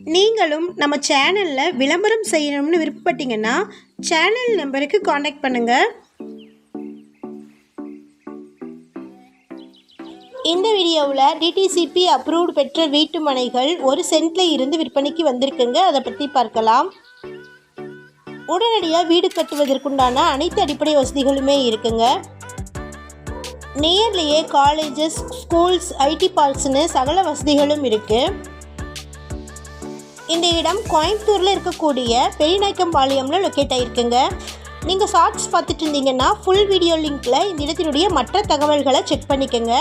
நீங்களும் நம்ம சேனலில் விளம்பரம் செய்யணும்னு விருப்பப்பட்டீங்கன்னா சேனல் நம்பருக்கு காண்டாக்ட் பண்ணுங்கள் இந்த வீடியோவில் டிடிசிபி அப்ரூவ்டு பெற்ற வீட்டு மனைகள் ஒரு சென்ட்டில் இருந்து விற்பனைக்கு வந்திருக்குங்க. அதை பற்றி பார்க்கலாம். உடனடியாக வீடு கட்டுவதற்குண்டான அனைத்து அடிப்படை வசதிகளுமே இருக்குங்க. நியர்லேயே காலேஜஸ் ஸ்கூல்ஸ் ஐடி பார்க்ஸ்னு சகல வசதிகளும் இருக்குது இந்த இடம் கோயம்புத்தூரில் இருக்கக்கூடிய பெரியநாயக்கம்பாளையம்ல லொக்கேட் ஆகிருக்குங்க நீங்கள் ஷார்ட்ஸ் பார்த்துட்டு இருந்தீங்கன்னா ஃபுல் வீடியோ லிங்க்கில் இந்த இடத்தினுடைய மற்ற தகவல்களை செக் பண்ணிக்கோங்க.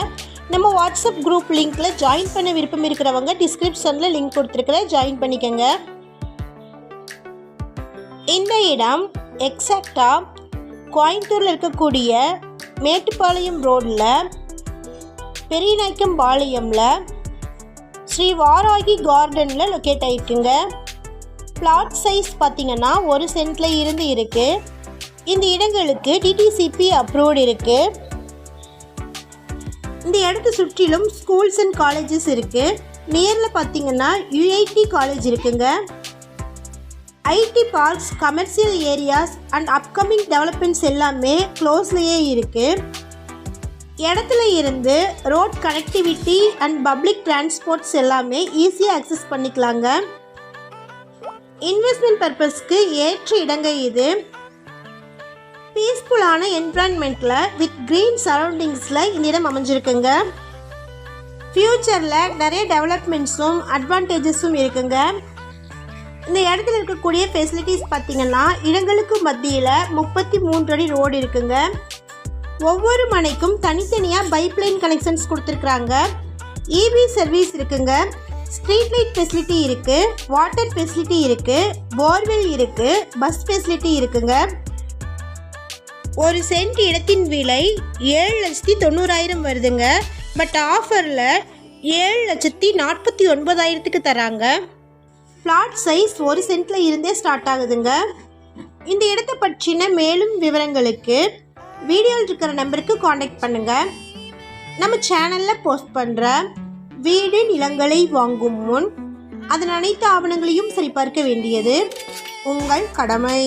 நம்ம வாட்ஸ்அப் குரூப் லிங்க்கில் ஜாயின் பண்ண விருப்பம் இருக்கிறவங்க டிஸ்கிரிப்ஷனில் லிங்க் கொடுத்துருக்குறேன் ஜாயின் பண்ணிக்கோங்க. இந்த இடம் எக்ஸாக்டாக கோயம்புத்தூரில் இருக்கக்கூடிய மேட்டுப்பாளையம் ரோடில் பெரியநாயக்கம்பாளையம்ல ஸ்ரீ வாராகி கார்டனில் லொக்கேட் ஆகிருக்குங்க பிளாட் சைஸ் பார்த்தீங்கன்னா ஒரு சென்ட்டில் இருந்து இருக்குது இந்த இடங்களுக்கு டிடிசிபி அப்ரூவ்டு இருக்குது இந்த இடத்த சுற்றிலும் ஸ்கூல்ஸ் அண்ட் காலேஜஸ் இருக்குது நியரில் பார்த்தீங்கன்னா யுஐடி காலேஜ் இருக்குங்க. IT parks commercial areas and upcoming developments எல்லாமே க்ளோஸ்லேயே இருக்குது இடத்துல இருந்து road connectivity and public transports எல்லாமே ஈஸியாக அக்சஸ் பண்ணிக்கலாங்க. இன்வெஸ்ட்மெண்ட் பர்பஸ்க்கு ஏற்ற இடங்க இது. பீஸ்ஃபுல்லான என்விரான்மெண்ட்டில் வித் க்ரீன் சரௌண்டிங்ஸில் இந்த அமைஞ்சிருக்குங்க. ஃப்யூச்சரில் நிறைய டெவலப்மெண்ட்ஸும் அட்வான்டேஜஸும் இருக்குங்க. இந்த இடத்துல இருக்கக்கூடிய ஃபெசிலிட்டிஸ் பார்த்தீங்கன்னா இடங்களுக்கு மத்தியில் முப்பத்தி மூன்று அடி ரோடு இருக்குங்க. ஒவ்வொரு மனைக்கும் தனித்தனியாக பைப்லைன் கனெக்ஷன்ஸ் கொடுத்துருக்குறாங்க. இபி சர்வீஸ் இருக்குங்க. ஸ்ட்ரீட் லைட் ஃபெசிலிட்டி இருக்குது வாட்டர் ஃபெசிலிட்டி இருக்குது போர்வெல் இருக்குது பஸ் ஃபெசிலிட்டி இருக்குங்க. ஒரு சென்ட் இடத்தின் விலை ஏழு லட்சத்தி தொண்ணூறாயிரம் வருதுங்க. பட் ஆஃபரில் ஏழு லட்சத்தி நாற்பத்தி ஒன்பதாயிரத்துக்கு தராங்க. ஃப்ளாட் சைஸ் ஒரு சென்ட்டில் இருந்தே ஸ்டார்ட் ஆகுதுங்க. இந்த இடத்தை பற்றின மேலும் விவரங்களுக்கு வீடியோவில் இருக்கிற நம்பருக்கு காண்டாக்ட் பண்ணுங்கள் நம்ம சேனலில் போஸ்ட் பண்ணுற வீடு நிலங்களை வாங்கும் முன் அதன் அனைத்து ஆவணங்களையும் சரிபார்க்க வேண்டியது உங்கள் கடமை.